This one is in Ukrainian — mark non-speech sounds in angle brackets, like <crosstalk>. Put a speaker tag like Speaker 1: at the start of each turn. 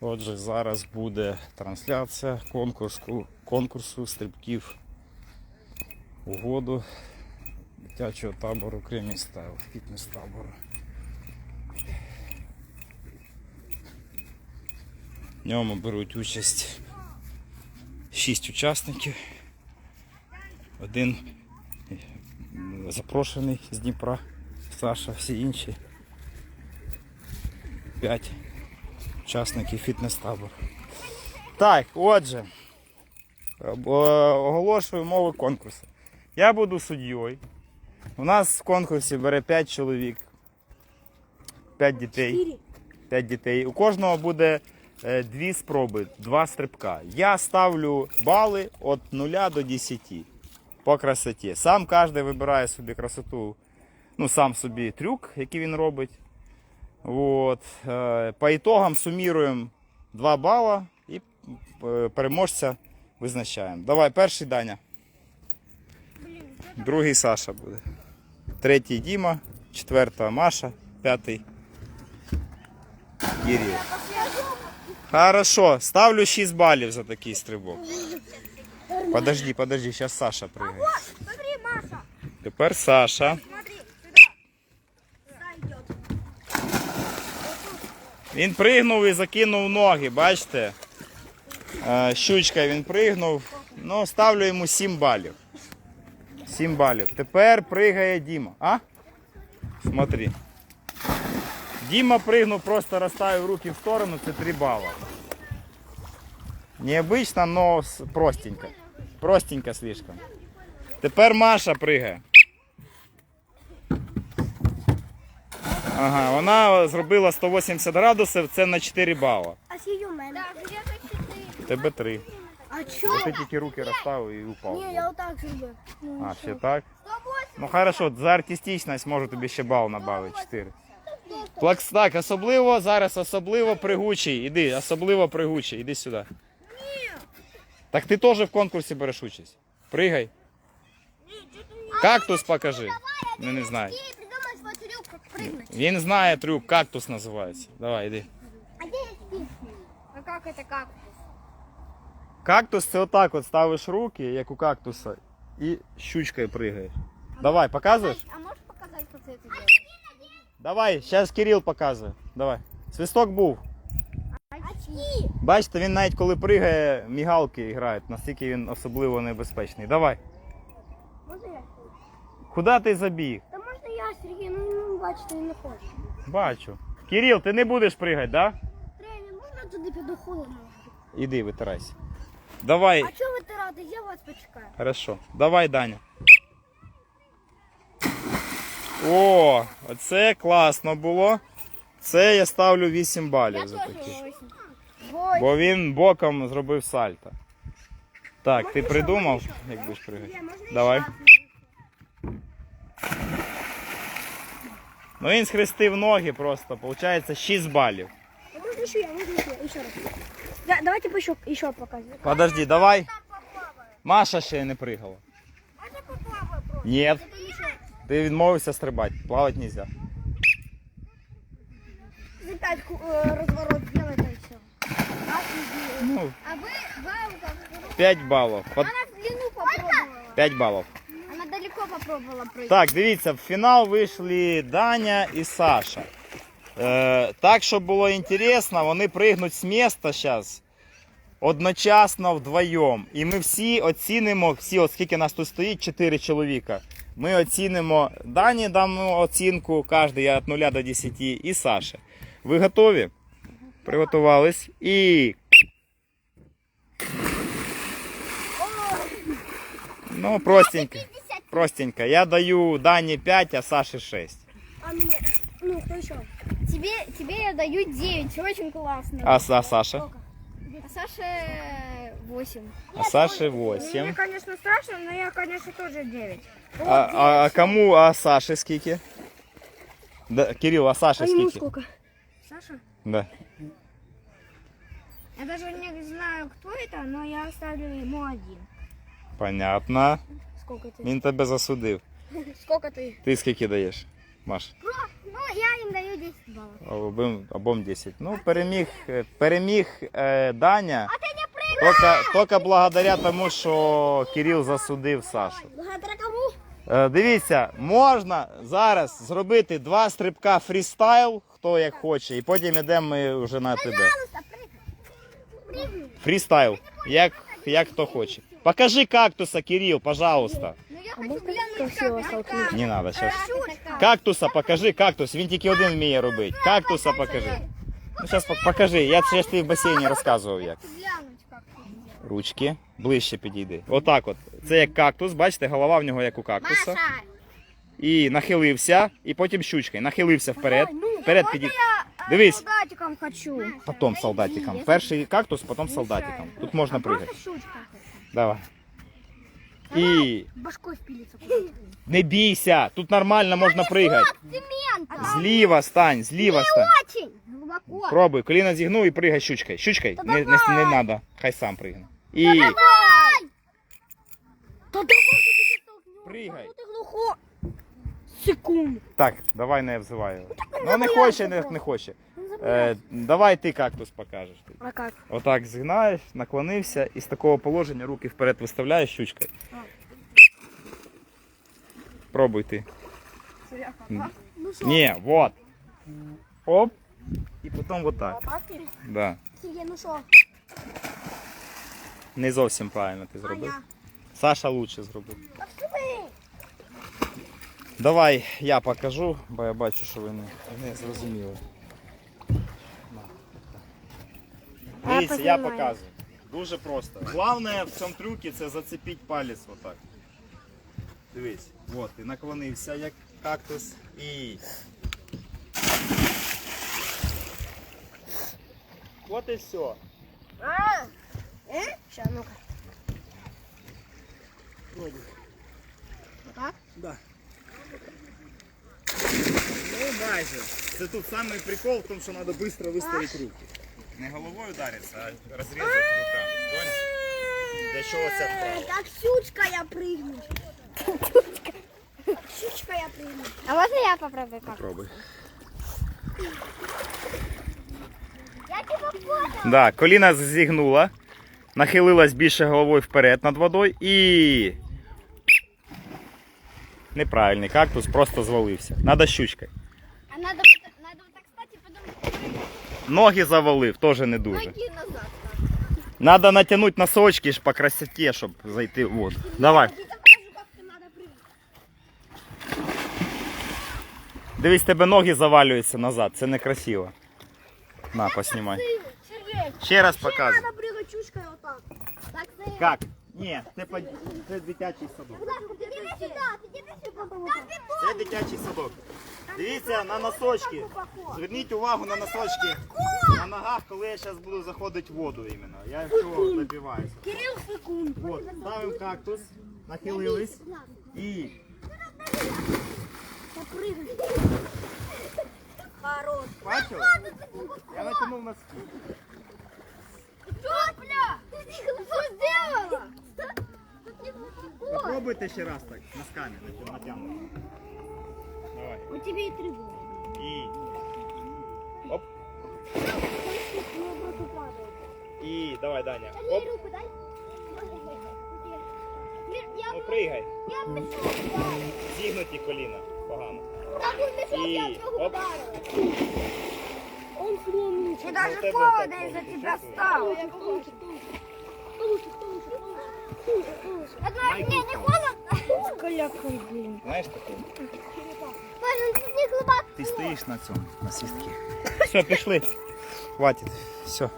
Speaker 1: Отже, зараз буде трансляція конкурсу, конкурсу стрибків угоду дитячого табору Кремій Стайл, фітнес табору. В ньому беруть участь 6 учасників. Один запрошений з Дніпра, Саша, всі інші. 5 учасників фітнес-табору. Так, отже, оголошую умови конкурсу. Я буду суддєю. У нас в конкурсі бере 5 чоловік, 5 дітей. 5 дітей. У кожного буде е, дві спроби, два стрибка. Я ставлю бали від 0 до 10 по красоті. Сам кожен вибирає собі красоту, ну сам собі трюк, який він робить. Вот. Е, По итогам суміруємо 2 бала і е, переможця визначаємо. Давай, перший Даня. Другий Саша буде. Третій Діма, четверта Маша, п'ятий Кирил. Хорошо, ставлю 6 балів за такий стрибок. Подожди, подожди, сейчас Саша прыгает. Тепер Саша. Він пригнув і закинув ноги, бачите? Е, Щучка він пригнув. Ну, ставлю йому 7 балів. 7 балів. Тепер пригає Діма. А? Смотри. Діма пригнув, просто розставив руки в сторону, це 3 бала. Необычно, но простенько. Простенько слишком. Тепер Маша пригає. Ага, вона зробила 180 градусів, це на 4 бала.
Speaker 2: А сию мен. Да, где-то.
Speaker 1: Тебе 3.
Speaker 2: А чё?
Speaker 1: Бо ти тільки руки розставив і упав.
Speaker 2: Не, я вот так же.
Speaker 1: А, ще так? Ну хорошо, за артистичність можу тобі ще бал набавити 4. Плакс, так, особливо зараз, особливо пригучий. Іди, особливо пригучий, іди сюди. Так ти теж в конкурсі береш участь. Пригай. Кактус покажи. Ну не знаю.
Speaker 2: прыгнуть.
Speaker 1: Він знає трюк, кактус називається. Давай, іди.
Speaker 2: А где есть песни? А как это как?
Speaker 1: Кактус це отак от ставиш руки, як у кактуса, і щучкою пригаєш. Давай, показуєш?
Speaker 2: А можешь показать, как ты это делаешь?
Speaker 1: Давай, зараз Кирил показує. Давай. Свисток був.
Speaker 2: Очки.
Speaker 1: Бачите, він навіть коли пригає, мігалки грають, настільки він особливо небезпечний. Давай.
Speaker 2: Можно я?
Speaker 1: Куди ти забіг?
Speaker 2: Да можно я, Сергей, ну, ну не хочешь.
Speaker 1: Бачу. Кирил, ти не будеш пригати, да?
Speaker 2: Тренер, можно туди піду холодно?
Speaker 1: Іди, витирайся. Давай.
Speaker 2: А чого ви ти радий? Я вас почекаю.
Speaker 1: Хорошо. Давай, Даня. О, оце класно було. Це я ставлю 8 балів за такі. Бо він боком зробив сальто. Так, ти придумав, як будеш пригати? Давай. Ну він схрестив ноги просто, виходить 6 балів.
Speaker 2: А можно еще я, можно еще, еще раз. Да, давайте еще, еще показываю.
Speaker 1: Подожди, давай. Маша ще не пригала.
Speaker 2: Можно поплаваю просто?
Speaker 1: Ні,
Speaker 2: Это мешает.
Speaker 1: ти відмовився стрибати, плавати не можна.
Speaker 2: За пять э, разворот сделай это и все.
Speaker 1: Ну,
Speaker 2: А вы балл там.
Speaker 1: 5 балів. Под
Speaker 2: Она в длину попробовала.
Speaker 1: 5 балів.
Speaker 2: Попробовала прыгать.
Speaker 1: Так, дивіться, в фінал вийшли Даня і Саша. Е, так, щоб було інтересно, вони пригнуть з міста зараз одночасно вдвоєм. І ми всі оцінимо, всі, от скільки нас тут стоїть, 4 чоловіка. Ми оцінимо Дані дамо оцінку, кожен від 0 до 10 і Саше. Ви готові? Приготувались. І. Ну, простенько. Простенько. Я даю Дані 5, а Саше 6.
Speaker 2: А мне, ну, кто еще? Тебе, тебе я даю 9, очень классно.
Speaker 1: А, а Саша?
Speaker 2: А Саше 8.
Speaker 1: А Саше 8.
Speaker 2: Мне, конечно, страшно, но я, конечно, тоже 9.
Speaker 1: А, а, а кому, а Саше скільки? Да, Кирилл, а Саше скільки?
Speaker 2: сколько? Саша?
Speaker 1: Да.
Speaker 2: Я даже не знаю, кто это, но я ставлю ему один.
Speaker 1: Понятно.
Speaker 2: Сколько ты?
Speaker 1: Він тебе засудив.
Speaker 2: Сколько ты?
Speaker 1: Ти скільки даєш? Маш?
Speaker 2: Ну, я им даю 10 баллов.
Speaker 1: Обом, обом 10. Ну, переміг, е, переміг е, Даня.
Speaker 2: А ты не прыгай!
Speaker 1: Тільки, тільки благодаря тому, що Кирил засудив Сашу.
Speaker 2: Благодаря кому?
Speaker 1: Е, Дивіться, можна зараз зробити два стрибка фрістайл, хто як хоче, і потім йдемо ми вже на тебе.
Speaker 2: Пожалуйста, прыгай. Прыгай.
Speaker 1: Фрістайл, як, як хто хоче. Покажи кактуса, Кирил, пожалуйста.
Speaker 2: Ну, я хочу глянуть, как.
Speaker 1: Не надо зараз.
Speaker 2: Парашютка.
Speaker 1: Кактуса покажи, кактус. Він тільки один вміє робити. Кактуса покажи. Ну, зараз покажи. Я це ж тобі в басейні розказував як. Ручки, ближче підійди. Отак от. Це як кактус, бачите, голова в нього як у кактуса. І нахилився, і потім щучкою. Нахилився вперед. Вперед підійди. Дивись.
Speaker 2: Солдатиком хочу.
Speaker 1: Потім солдатиком. Перший кактус, потім солдатиком. Тут можна пригати. Давай. І
Speaker 2: Башкой впилится. <laughs>
Speaker 1: не бійся, тут нормально можна пригати. Зліва стань, зліва стань.
Speaker 2: Очень глубоко.
Speaker 1: Пробуй, коліна зігнув і пригай щучкою. Щучкою не, не, не надо, хай сам пригне. І
Speaker 2: Давай! Да давай ты столкнешь.
Speaker 1: пригай.
Speaker 2: Ну ты глухо. Секунду.
Speaker 1: Так, давай не взивай його. Ну не хоче, не, не хоче. Е, давай ти кактус покажеш.
Speaker 2: А как?
Speaker 1: Отак згинаєш, наклонився і з такого положення руки вперед виставляєш щучкою. Пробуй ти.
Speaker 2: Ну?
Speaker 1: Ні, вот. Оп. І потім вот так. Да.
Speaker 2: Ну?
Speaker 1: Не зовсім правильно ти зробив. Саша лучше зробив. Давай я покажу, бо я бачу, що ви не, не зрозуміли. Дивіться, я
Speaker 2: познімаю.
Speaker 1: показую. Дуже просто. Головне в цьому трюкі це зацепити палець отак. Дивись, от, ти наклонився як кактус і. От і все.
Speaker 2: А? Э? Сейчас, ну-ка. Так?
Speaker 1: Да. Ну майже. Це тут самий прикол в тому, що треба швидко виставити руки. Не головою удариться, а розрізати руками. Понял? Для чого ця вправа?
Speaker 2: Как щучка я прыгну. Щучка я прыгну. А можно я попробую как?
Speaker 1: Пробуй.
Speaker 2: Я понял.
Speaker 1: Да, коліна зігнула, нахилилась більше головою вперед над водою і. Неправильний кактус просто звалився. Надо щучкою.
Speaker 2: А надо, надо вот так стать и потом
Speaker 1: Ноги завалив, теж не дуже.
Speaker 2: ноги назад.
Speaker 1: Надо натягнути носочки ж по красоті, щоб зайти в воду. Давай.
Speaker 2: Я тебе покажу, как ты надо прыгать.
Speaker 1: Дивись, тебе ноги завалюються назад, це некрасиво. На, поснімай.
Speaker 2: Сергей,
Speaker 1: Ще раз показуй.
Speaker 2: надо прыгать щучкой вот так. Так, стоять.
Speaker 1: Як? Ні, це, по- це дитячий садок.
Speaker 2: Куда? Ты иди сюда, ты иди сюда.
Speaker 1: Це дитячий садок. Дивіться на носочки. Зверніть увагу на носочки. На ногах, коли я зараз буду заходити в воду іменно. Я цього добиваюся.
Speaker 2: Кирилл секунд.
Speaker 1: От, ставимо кактус, нахилились і
Speaker 2: Попрыгай. Хорош.
Speaker 1: бачили? Я натягнув носки.
Speaker 2: Тёпля! Ты что сделала? Тут не глубоко.
Speaker 1: Попробуйте ще раз так, носками натя- натягнути. Давай.
Speaker 2: У тебя и три было.
Speaker 1: І. Оп. І давай, Даня.
Speaker 2: А
Speaker 1: Оп.
Speaker 2: мне руку дай. <laughs> Я,
Speaker 1: Ну пригай.
Speaker 2: я.
Speaker 1: Зігнуті коліна. Погано.
Speaker 2: Там был мешок, я в
Speaker 1: И
Speaker 2: него
Speaker 1: оп.
Speaker 2: Он сломался.
Speaker 1: Ну, даже тебе так из-за можно, тебя
Speaker 2: стал. Не, не холодно? Калякой, блин.
Speaker 1: Знаєш таке?
Speaker 2: Боже, тут не глубоко.
Speaker 1: Ти стоїш на цьому, на свістки. Все, пішли. Хватит. Все.